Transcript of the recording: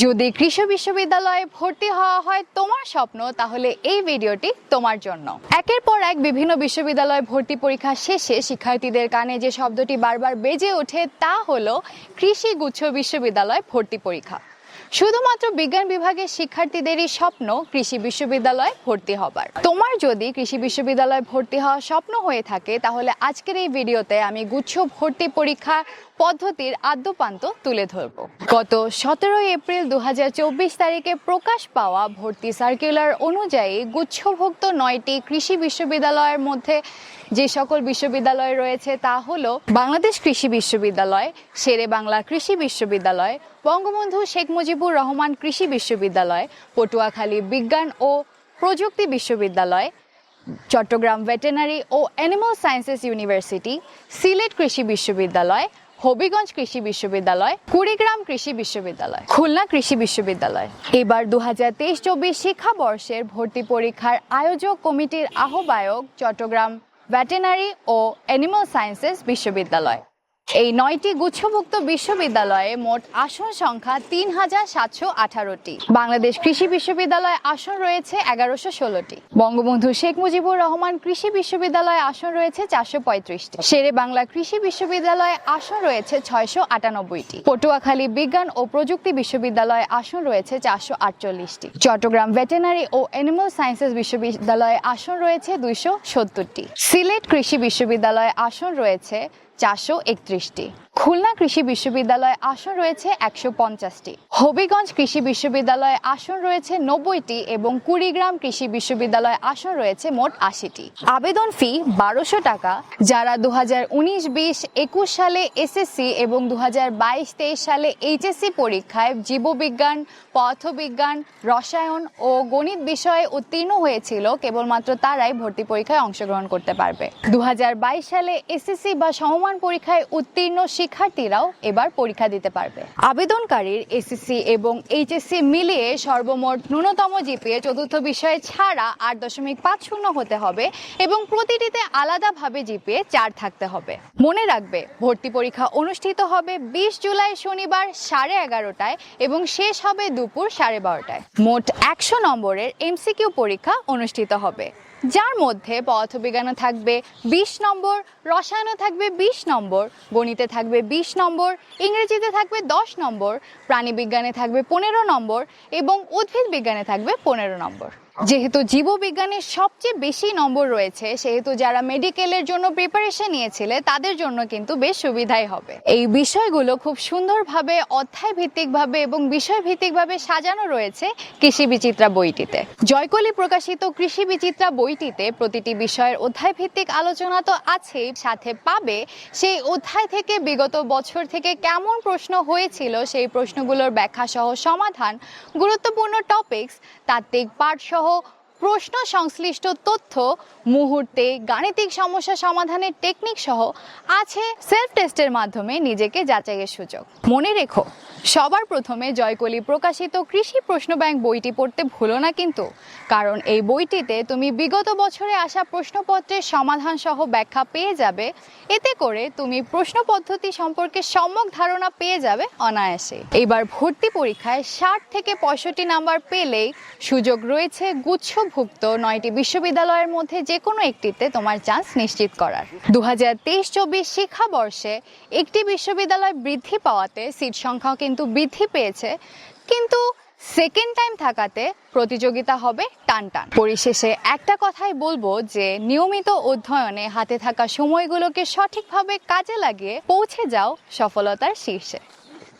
যদি কৃষি বিশ্ববিদ্যালয়ে ভর্তি হওয়া হয় তোমার স্বপ্ন, তাহলে এই ভিডিওটি তোমার জন্য। একের পর এক বিভিন্ন বিশ্ববিদ্যালয়ে ভর্তি পরীক্ষা শেষে শিক্ষার্থীদের কানে যে শব্দটি বারবার বেজে ওঠে, তা হলো কৃষি গুচ্ছ বিশ্ববিদ্যালয় ভর্তি পরীক্ষা। শুধুমাত্র বিজ্ঞান বিভাগের শিক্ষার্থীদেরই স্বপ্ন কৃষি বিশ্ববিদ্যালয়ে ভর্তি হবার। তোমার যদি কৃষি বিশ্ববিদ্যালয়ে ভর্তি হওয়ার স্বপ্ন হয়ে থাকে, তাহলে আজকের এই ভিডিওতে আমি গুচ্ছ ভর্তি পরীক্ষা পদ্ধতির আদ্যপান্ত তুলে ধরব। গত সতেরোই এপ্রিল দু হাজার চব্বিশ তারিখে প্রকাশ পাওয়া ভর্তি সার্কুলার অনুযায়ী গুচ্ছভুক্ত নয়টি কৃষি বিশ্ববিদ্যালয়ের মধ্যে যে সকল বিশ্ববিদ্যালয় রয়েছে তা হলো বাংলাদেশ কৃষি বিশ্ববিদ্যালয়, শেরে বাংলা কৃষি বিশ্ববিদ্যালয়, বঙ্গবন্ধু শেখ মুজিবুর রহমান কৃষি বিশ্ববিদ্যালয়, পটুয়াখালী বিজ্ঞান ও প্রযুক্তি বিশ্ববিদ্যালয়, চট্টগ্রাম ভেটেনারি ও অ্যানিমাল সায়েন্সেস ইউনিভার্সিটি, সিলেট কৃষি বিশ্ববিদ্যালয়, হবিগঞ্জ কৃষি বিশ্ববিদ্যালয়, কুড়িগ্রাম কৃষি বিশ্ববিদ্যালয়, খুলনা কৃষি বিশ্ববিদ্যালয়। এবার দু হাজার তেইশ চব্বিশ শিক্ষাবর্ষের ভর্তি পরীক্ষার আয়োজক কমিটির আহ্বায়ক চট্টগ্রাম ভেটেনারি ও অ্যানিমাল সায়েন্সেস বিশ্ববিদ্যালয়। এই নয়টি গুচ্ছভুক্ত বিশ্ববিদ্যালয়ে মোট আসন সংখ্যা তিন হাজার সাতশো আঠারোটি। বাংলাদেশ কৃষি বিশ্ববিদ্যালয়ে আসন রয়েছে এগারোশো ষোলোটি। বঙ্গবন্ধু শেখ মুজিবুর রহমান কৃষি বিশ্ববিদ্যালয়ে আসন রয়েছে চারশো পঁয়ত্রিশটি। শেরে বাংলা কৃষি বিশ্ববিদ্যালয়ে আসন রয়েছে ছয়শো আটানব্বইটি। পটুয়াখালী বিজ্ঞান ও প্রযুক্তি বিশ্ববিদ্যালয়ে আসন রয়েছে চারশো আটচল্লিশটি। চট্টগ্রাম ভেটেনারি ও অ্যানিমাল সায়েন্সেস বিশ্ববিদ্যালয়ে আসন রয়েছে দুইশো সত্তরটি। সিলেট কৃষি বিশ্ববিদ্যালয়ে আসন রয়েছে চারশো একত্রিশটি। খুলনা কৃষি বিশ্ববিদ্যালয়ে আসন রয়েছে একশো পঞ্চাশটি। হবিগঞ্জ কৃষি বিশ্ববিদ্যালয়ে আসন রয়েছে নব্বইটি এবং কুড়িগ্রাম কৃষি বিশ্ববিদ্যালয়ে আসন রয়েছে মোট আশিটি। আবেদন ফি বারোশো টাকা, যারা দু হাজার উনিশ বিশ একুশ সালে এসএসসি এবং দু হাজার বাইশ তেইশ সালে এইচএসসি পরীক্ষায় জীববিজ্ঞান, পদার্থবিজ্ঞান, রসায়ন ও গণিত বিষয়ে উত্তীর্ণ হয়েছিল, কেবলমাত্র তারাই ভর্তি পরীক্ষায় অংশগ্রহণ করতে পারবে। দু হাজার বাইশ সালে এসএসসি বা সমমান পরীক্ষায় উত্তীর্ণ শিক্ষার্থীরাও এবার পরীক্ষা দিতে পারবে। আবেদনকারীর এসএসসি এবং এইচএসসি মিলিয়ে সর্বমোট ন্যূনতম জিপিএ চতুর্থ বিষয়ে ছাড়া আট দশমিক পাঁচ শূন্য হতে হবে এবং প্রতিটিতে আলাদাভাবে জিপিএ চার থাকতে হবে। মনে রাখবে, ভর্তি পরীক্ষা অনুষ্ঠিত হবে বিশ জুলাই শনিবার সাড়ে এগারোটায় এবং শেষ হবে দুপুর সাড়ে বারোটায়। মোট একশো নম্বরের এমসিকিউ পরীক্ষা অনুষ্ঠিত হবে। যার মধ্যে পদার্থবিজ্ঞানও থাকবে বিশ নম্বর, রসায়নও থাকবে বিশ নম্বর, গণিতে থাকবে বিশ নম্বর, ইংরেজিতে থাকবে দশ নম্বর, প্রাণীবিজ্ঞানে থাকবে পনেরো নম্বর এবং উদ্ভিদ বিজ্ঞানে থাকবে পনেরো নম্বর। যেহেতু জীববিজ্ঞানের সবচেয়ে বেশি নম্বর রয়েছে, সেহেতু যারা মেডিকেলের জন্য প্রিপারেশন নিয়েছিলে, তাদের জন্য কিন্তু বেশ সুবিধাই হবে। এই বিষয়গুলো খুব সুন্দরভাবে অধ্যায় ভিত্তিকভাবে এবং বিষয় ভিত্তিকভাবে সাজানো রয়েছে কৃষি বিচিত্রা বইটিতে। জয়কলি প্রকাশিত কৃষি বিচিত্রা বইটিতে প্রতিটি বিষয়ের অধ্যায় ভিত্তিক আলোচনা তো আছেই, সাথে পাবে সেই অধ্যায় থেকে বিগত বছর থেকে কেমন প্রশ্ন হয়েছিল, সেই প্রশ্নগুলোর ব্যাখ্যা সহ সমাধান, গুরুত্বপূর্ণ টপিকস তাত্ত্বিক পাঠ সহ প্রশ্ন সংশ্লিষ্ট তথ্য, মুহূর্তে গাণিতিক সমস্যা সমাধানের টেকনিক সহ আছে সেলফ টেস্টের মাধ্যমে নিজেকে যাচাইয়ের সুযোগ। মনে রেখো সবার প্রথমে জয়কলি প্রকাশিত কৃষি প্রশ্ন ব্যাংক বইটি পড়তে ভুলো না কিন্তু। কারণ এই বইটিতে তুমি বিগত বছরে আসা প্রশ্নপত্রের সমাধান সহ ব্যাখ্যা পেয়ে যাবে। এতে করে তুমি প্রশ্ন পদ্ধতি সম্পর্কে সম্যক ধারণা পেয়ে যাবে অনায়াসে। এবার ভর্তি পরীক্ষায় ষাট থেকে পঁয়ষট্টি নাম্বার পেলেই সুযোগ রয়েছে গুচ্ছভুক্ত নয়টি বিশ্ববিদ্যালয়ের মধ্যে যে কোনো একটিতে তোমার চান্স নিশ্চিত করার। দু হাজার তেইশ চব্বিশ শিক্ষাবর্ষে একটি বিশ্ববিদ্যালয় বৃদ্ধি পাওয়াতে সিট সংখ্যাও কিন্তু বৃদ্ধি পেয়েছে। কিন্তু সেকেন্ড টাইম থাকাতে প্রতিযোগিতা হবে টান টান পরিশেষে একটা কথাই বলব যে, নিয়মিত অধ্যয়নে হাতে থাকা সময়গুলোকে সঠিকভাবে কাজে লাগিয়ে পৌঁছে যাও সফলতার শীর্ষে।